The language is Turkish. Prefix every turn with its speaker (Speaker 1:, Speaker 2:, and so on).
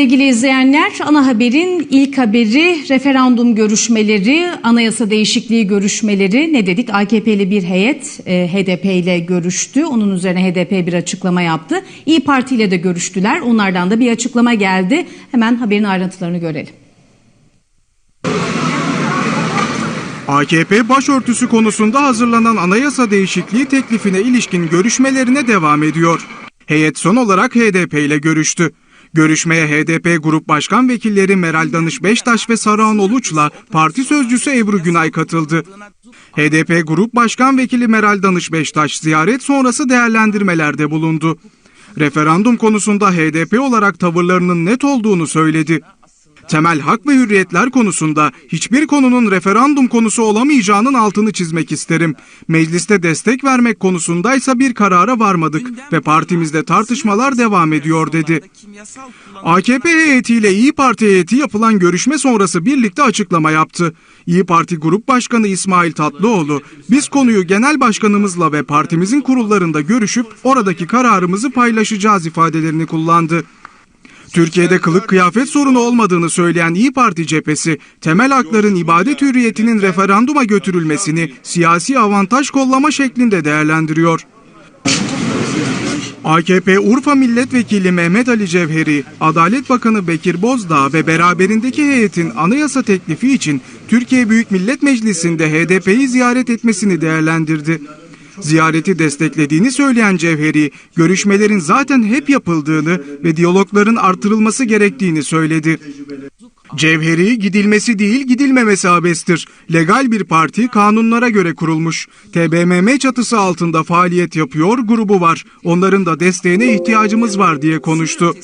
Speaker 1: sevgili izleyenler. Ana haberin ilk haberi referandum görüşmeleri, anayasa değişikliği görüşmeleri. Ne dedik? AKP'li bir heyet e, HDP ile görüştü. Onun üzerine HDP bir açıklama yaptı. İyi Parti ile de görüştüler. Onlardan da bir açıklama geldi. Hemen haberin ayrıntılarını görelim.
Speaker 2: AKP başörtüsü konusunda hazırlanan anayasa değişikliği teklifine ilişkin görüşmelerine devam ediyor. Heyet son olarak HDP ile görüştü. Görüşmeye HDP Grup Başkan Vekilleri Meral Danış Beştaş ve Saruhan Oluç'la parti sözcüsü Ebru Günay katıldı. HDP Grup Başkan Vekili Meral Danış Beştaş ziyaret sonrası değerlendirmelerde bulundu. Referandum konusunda HDP olarak tavırlarının net olduğunu söyledi. Temel hak ve hürriyetler konusunda hiçbir konunun referandum konusu olamayacağının altını çizmek isterim. Mecliste destek vermek konusundaysa bir karara varmadık ve partimizde tartışmalar devam ediyor dedi. AKP heyetiyle İyi Parti heyeti yapılan görüşme sonrası birlikte açıklama yaptı. İyi Parti Grup Başkanı İsmail Tatlıoğlu, biz konuyu genel başkanımızla ve partimizin kurullarında görüşüp oradaki kararımızı paylaşacağız ifadelerini kullandı. Türkiye'de kılık kıyafet sorunu olmadığını söyleyen İyi Parti cephesi, temel hakların ibadet hürriyetinin referanduma götürülmesini siyasi avantaj kollama şeklinde değerlendiriyor. AKP Urfa Milletvekili Mehmet Ali Cevheri, Adalet Bakanı Bekir Bozdağ ve beraberindeki heyetin anayasa teklifi için Türkiye Büyük Millet Meclisi'nde HDP'yi ziyaret etmesini değerlendirdi. Ziyareti desteklediğini söyleyen Cevheri, görüşmelerin zaten hep yapıldığını ve diyalogların artırılması gerektiğini söyledi. Cevheri gidilmesi değil gidilmemesi abestir. Legal bir parti kanunlara göre kurulmuş. TBMM çatısı altında faaliyet yapıyor grubu var. Onların da desteğine ihtiyacımız var diye konuştu.